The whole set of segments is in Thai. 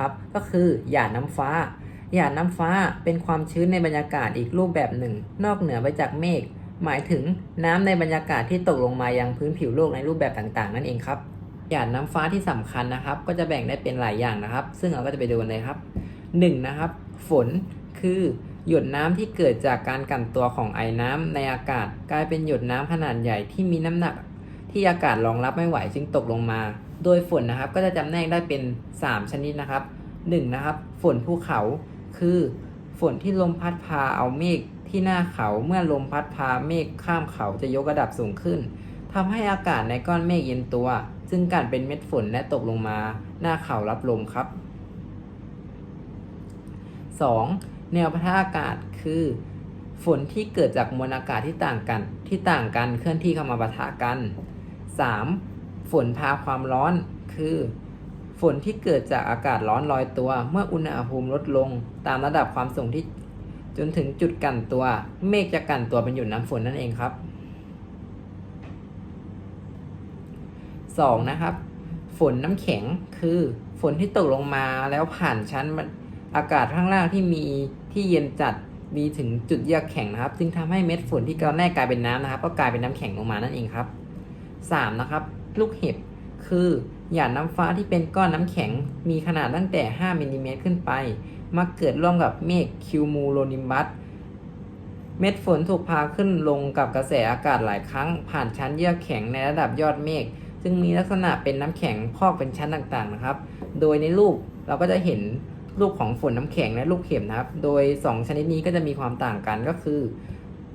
นะครับ ก็คือหยาดน้ำฟ้า หยาดน้ำฟ้าเป็นความชื้นในบรรยากาศอีกรูปแบบหนึ่ง นอกเหนือไปจากเมฆหมายถึงน้ำในบรรยากาศที่ตกลงมายังพื้นผิวโลกในรูปแบบต่างๆ นั่นเองครับหยาดน้ำฟ้าที่สำคัญนะครับ ก็จะแบ่งได้เป็นหลายอย่างนะครับ ซึ่งเราก็จะไปดูกันเลยครับ 1. นนะครับ ฝนคือหยดน้ำที่เกิดจากการกลั่นตัวของไอน้ำในอากาศ กลายเป็นหยดน้ำขนาดใหญ่ที่มีน้ำหนัก ที่อากาศรองรับไม่ไหวจึงตกลงมา โดยฝนนะครับก็จะจำแนกได้เป็น 3 ชนิดนะครับ 1. นะครับฝนภูเขาคือฝนที่ลมพัดพาเอาเมฆที่หน้าเขาเมื่อลมพัดพาเมฆข้ามเขาจะยกระดับสูงขึ้นทำให้อากาศในก้อนเมฆเย็นตัว ซึ่งกลารเป็นเม็ดฝนและตกลงมา หน้าเขารับลมครับ 2. แนวปะทะอากาศคือฝนที่เกิดจากมวลอากาศที่ต่างกัน ที่ต่างกันเคลื่อนที่เข้ามาปะทะกัน 3. ฝนพาความร้อน คือ ฝนที่เกิดจากอากาศร้อนลอยตัว เมื่ออุณหภูมิลดลง ตามระดับความสูงที่จนถึงจุดกันตัว เมฆจะกันตัวเป็นหยดน้ำฝนนั่นเองครับ 2. นะครับ ฝนน้ำแข็งคือ ฝนที่ตกลงมาแล้วผ่านชั้นอากาศข้างล่างที่มีที่เย็นจัดมีถึงจุดเยือกแข็งนะครับ จึงทำให้เม็ดฝนที่ตอนแรกกลายเป็นน้ำนะครับ ก็กลายเป็นน้ำแข็งลงมานั่นเองครับ 3. นะครับ ลูกเห็บคือหยาดน้ำฟ้าที่เป็นก้อนน้ำแข็งมีขนาดตั้งแต่ 5มิลลิเมตรขึ้นไป มักเกิดร่วมกับเมฆคิวมูโลนิมบัสเม็ดฝนถูกพาขึ้นลงกับกระแสอากาศหลายครั้ง ผ่านชั้นเยือกแข็งในระดับยอดเมฆซึ่งมีลักษณะเป็นน้ำแข็งพอกเป็นชั้นต่างๆนะครับ โดยในรูปเราก็จะเห็นรูปของฝนน้ำแข็งและลูกเห็บนะครับ โดย 2 ชนิดนี้ก็จะมีความต่างกันก็คือ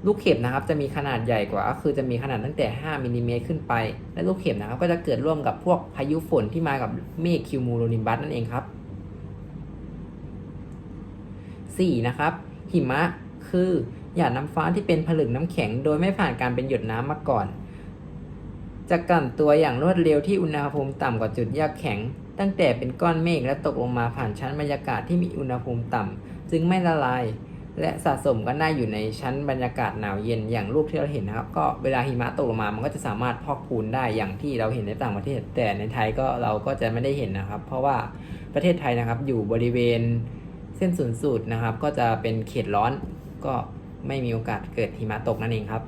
ลูกเห็บนะครับจะมีขนาดใหญ่กว่าก็คือจะมีขนาดตั้งแต่ 5มิลลิเมตรขึ้นไป และลูกเห็บนะครับก็จะเกิดร่วมกับพวกพายุฝนที่มากับเมฆคิวมูโลนิมบัสนั่นเองครับ 4. นะครับ หิมะคือหยาดน้ำฟ้าที่เป็นผลึกน้ำแข็ง โดยไม่ผ่านการเป็นหยดน้ำมาก่อน จะกลั่นตัวอย่างรวดเร็วที่อุณหภูมิต่ำกว่าจุดเยือกแข็ง ตั้งแต่เป็นก้อนเมฆและตกลงมาผ่านชั้นบรรยากาศที่มีอุณหภูมิต่ำจึงไม่ละลาย และสะสมกันได้อยู่ในชั้นบรรยากาศหนาวเย็นอย่างรูปที่เราเห็นนะครับ ก็เวลาหิมะตกลงมามันก็จะสามารถพอกพูนได้อย่างที่เราเห็นในต่างประเทศ แต่ในไทยก็เราก็จะไม่ได้เห็นนะครับ เพราะว่าประเทศไทยนะครับ อยู่บริเวณเส้นศูนย์สูตรนะครับ ก็จะเป็นเขตร้อนก็ไม่มีโอกาสเกิดหิมะตกนั่นเองครับ